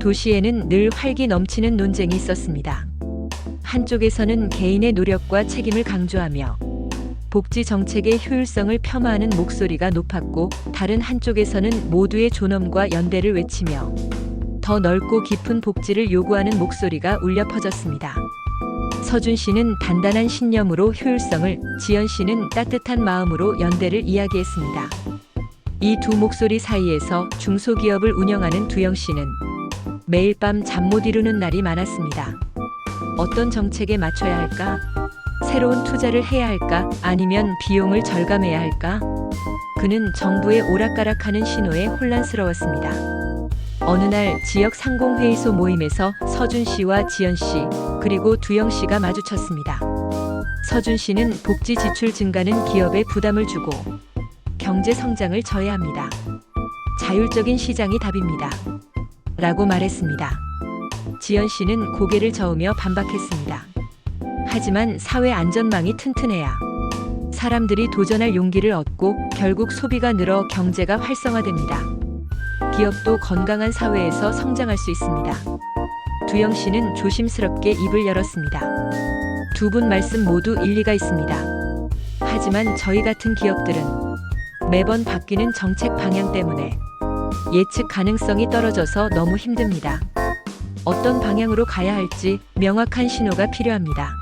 도시에는 늘 활기 넘치는 논쟁이 있었습니다. 한쪽에서는 개인의 노력과 책임을 강조하며 복지 정책의 효율성을 폄하하는 목소리가 높았고 다른 한쪽에서는 모두의 존엄과 연대를 외치며 더 넓고 깊은 복지를 요구하는 목소리가 울려 퍼졌습니다. 서준 씨는 단단한 신념으로 효율성을, 지연 씨는 따뜻한 마음으로 연대를 이야기했습니다. 이 두 목소리 사이에서 중소기업을 운영하는 두영 씨는 매일 밤 잠 못 이루는 날이 많았습니다. 어떤 정책에 맞춰야 할까? 새로운 투자를 해야 할까? 아니면 비용을 절감해야 할까? 그는 정부의 오락가락하는 신호에 혼란스러웠습니다. 어느 날 지역 상공회의소 모임에서 서준 씨와 지연 씨, 그리고 두영 씨가 마주쳤습니다. 서준 씨는 복지 지출 증가는 기업에 부담을 주고 경제 성장을 저해합니다. 자율적인 시장이 답입니다. 라고 말했습니다. 지연 씨는 고개를 저으며 반박했습니다. 하지만 사회 안전망이 튼튼해야 사람들이 도전할 용기를 얻고 결국 소비가 늘어 경제가 활성화됩니다. 기업도 건강한 사회에서 성장할 수 있습니다. 두영 씨는 조심스럽게 입을 열었습니다. 두 분 말씀 모두 일리가 있습니다. 하지만 저희 같은 기업들은 매번 바뀌는 정책 방향 때문에 예측 가능성이 떨어져서 너무 힘듭니다. 어떤 방향으로 가야 할지 명확한 신호가 필요합니다.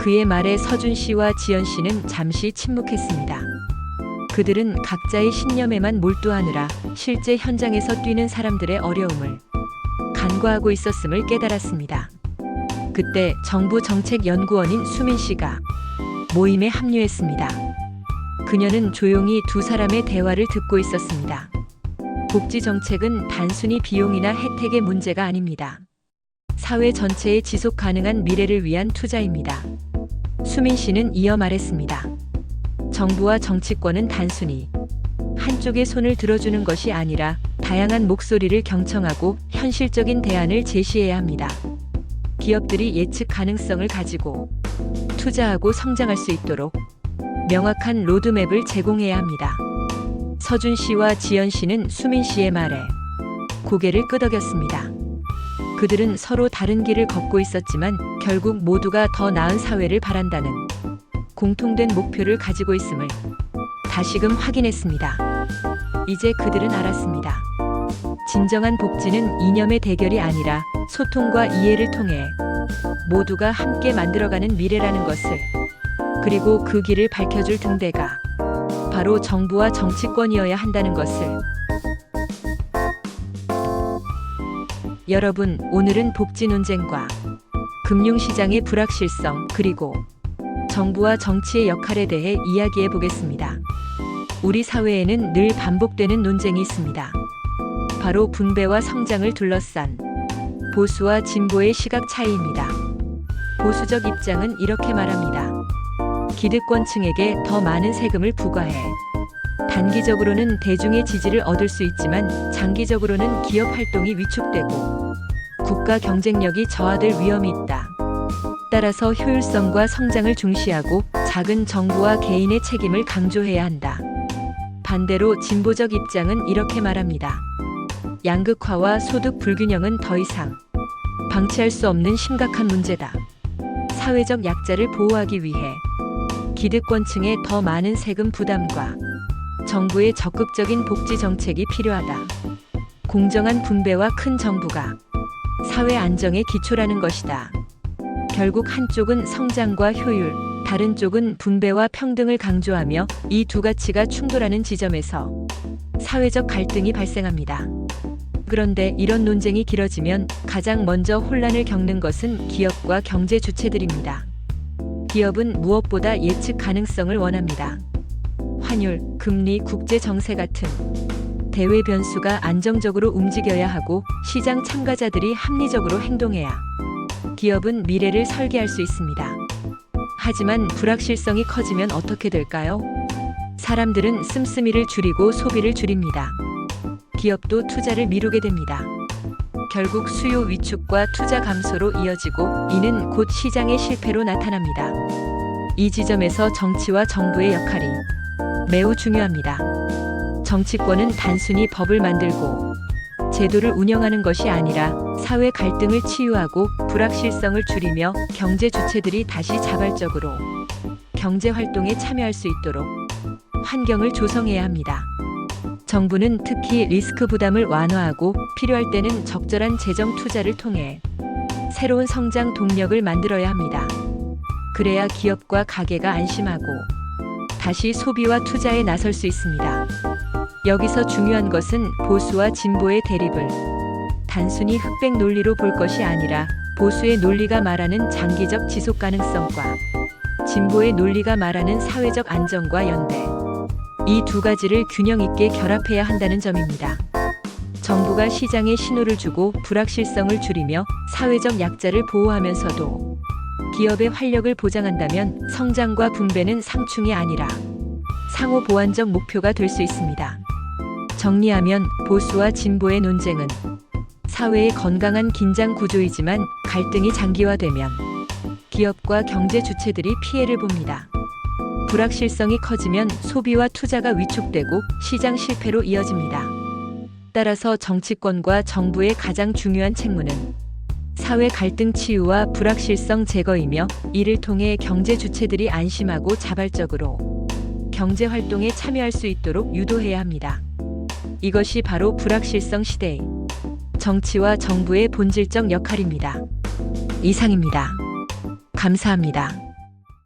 그의 말에 서준 씨와 지연 씨는 잠시 침묵했습니다. 그들은 각자의 신념에만 몰두하느라 실제 현장에서 뛰는 사람들의 어려움을 간과하고 있었음을 깨달았습니다. 그때 정부 정책 연구원인 수민 씨가 모임에 합류했습니다. 그녀는 조용히 두 사람의 대화를 듣고 있었습니다. 복지 정책은 단순히 비용이나 혜택의 문제가 아닙니다. 사회 전체의 지속 가능한 미래를 위한 투자입니다. 수민 씨는 이어 말했습니다. 정부와 정치권은 단순히 한쪽의 손을 들어주는 것이 아니라 다양한 목소리를 경청하고 현실적인 대안을 제시해야 합니다. 기업들이 예측 가능성을 가지고 투자하고 성장할 수 있도록 명확한 로드맵을 제공해야 합니다. 서준 씨와 지연 씨는 수민 씨의 말에 고개를 끄덕였습니다. 그들은 서로 다른 길을 걷고 있었지만 결국 모두가 더 나은 사회를 바란다는 공통된 목표를 가지고 있음을 다시금 확인했습니다. 이제 그들은 알았습니다. 진정한 복지는 이념의 대결이 아니라 소통과 이해를 통해 모두가 함께 만들어가는 미래라는 것을 그리고 그 길을 밝혀줄 등대가 바로 정부와 정치권이어야 한다는 것을 여러분, 오늘은 복지 논쟁과 금융시장의 불확실성 그리고 정부와 정치의 역할에 대해 이야기해 보겠습니다. 우리 사회에는 늘 반복되는 논쟁이 있습니다. 바로 분배와 성장을 둘러싼 보수와 진보의 시각 차이입니다. 보수적 입장은 이렇게 말합니다. 기득권층에게 더 많은 세금을 부과해 단기적으로는 대중의 지지를 얻을 수 있지만 장기적으로는 기업 활동이 위축되고 국가 경쟁력이 저하될 위험이 있다. 따라서 효율성과 성장을 중시하고 작은 정부와 개인의 책임을 강조해야 한다. 반대로 진보적 입장은 이렇게 말합니다. 양극화와 소득 불균형은 더 이상 방치할 수 없는 심각한 문제다. 사회적 약자를 보호하기 위해 기득권층의 더 많은 세금 부담과 정부의 적극적인 복지 정책이 필요하다. 공정한 분배와 큰 정부가 사회 안정의 기초라는 것이다. 결국 한쪽은 성장과 효율, 다른 쪽은 분배와 평등을 강조하며 이 두 가치가 충돌하는 지점에서 사회적 갈등이 발생합니다. 그런데 이런 논쟁이 길어지면 가장 먼저 혼란을 겪는 것은 기업과 경제 주체들입니다. 기업은 무엇보다 예측 가능성을 원합니다. 환율, 금리, 국제 정세 같은 대외 변수가 안정적으로 움직여야 하고 시장 참가자들이 합리적으로 행동해야 기업은 미래를 설계할 수 있습니다. 하지만 불확실성이 커지면 어떻게 될까요? 사람들은 씀씀이를 줄이고 소비를 줄입니다. 기업도 투자를 미루게 됩니다. 결국 수요 위축과 투자 감소로 이어지고 이는 곧 시장의 실패로 나타납니다. 이 지점에서 정치와 정부의 역할이 매우 중요합니다. 정치권은 단순히 법을 만들고 제도를 운영하는 것이 아니라 사회 갈등을 치유하고 불확실성을 줄이며 경제 주체들이 다시 자발적으로 경제 활동에 참여할 수 있도록 환경을 조성해야 합니다. 정부는 특히 리스크 부담을 완화하고 필요할 때는 적절한 재정 투자를 통해 새로운 성장 동력을 만들어야 합니다. 그래야 기업과 가게가 안심하고 다시 소비와 투자에 나설 수 있습니다. 여기서 중요한 것은 보수와 진보의 대립을 단순히 흑백 논리로 볼 것이 아니라 보수의 논리가 말하는 장기적 지속 가능성과 진보의 논리가 말하는 사회적 안정과 연대. 이 두 가지를 균형 있게 결합해야 한다는 점입니다. 정부가 시장에 신호를 주고 불확실성을 줄이며 사회적 약자를 보호하면서도 기업의 활력을 보장한다면 성장과 분배는 상충이 아니라 상호 보완적 목표가 될 수 있습니다. 정리하면 보수와 진보의 논쟁은 사회의 건강한 긴장 구조이지만 갈등이 장기화되면 기업과 경제 주체들이 피해를 봅니다. 불확실성이 커지면 소비와 투자가 위축되고 시장 실패로 이어집니다. 따라서 정치권과 정부의 가장 중요한 책무는 사회 갈등 치유와 불확실성 제거이며 이를 통해 경제 주체들이 안심하고 자발적으로 경제 활동에 참여할 수 있도록 유도해야 합니다. 이것이 바로 불확실성 시대의 정치와 정부의 본질적 역할입니다. 이상입니다. 감사합니다.